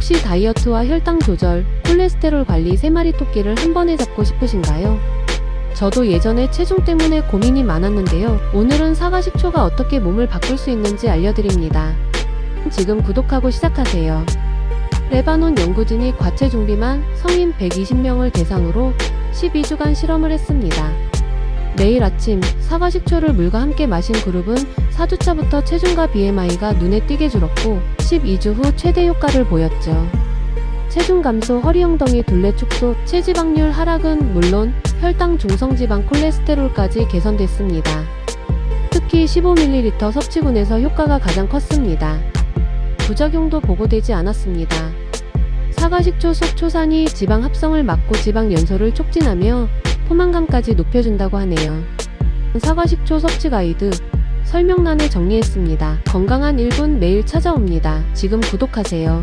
혹시 다이어트와 혈당 조절, 콜레스테롤 관리 3마리 토끼를 한 번에 잡고 싶으신가요? 저도 예전에 체중 때문에 고민이 많았는데요. 오늘은 사과 식초가 어떻게 몸을 바꿀 수 있는지 알려드립니다. 지금 구독하고 시작하세요. 레바논 연구진이 과체 중 비만 성인 120명을 대상으로 12주간 실험을 했습니다. 매일 아침 사과 식초를 물과 함께 마신 그룹은 4주차부터 체중과 BMI가 눈에 띄게 줄었고 12주 후 최대 효과를 보였죠. 체중 감소, 허리 엉덩이 둘레 축소, 체지방률 하락은 물론 혈당 중성지방 콜레스테롤까지 개선됐습니다. 특히 15ml 섭취군에서 효과가 가장 컸습니다. 부작용도 보고되지 않았습니다. 사과식초 속 초산이 지방 합성을 막고 지방 연소를 촉진하며 포만감까지 높여준다고 하네요. 사과식초 섭취 가이드 설명란에 정리했습니다. 건강한 1분 매일 찾아옵니다. 지금 구독하세요.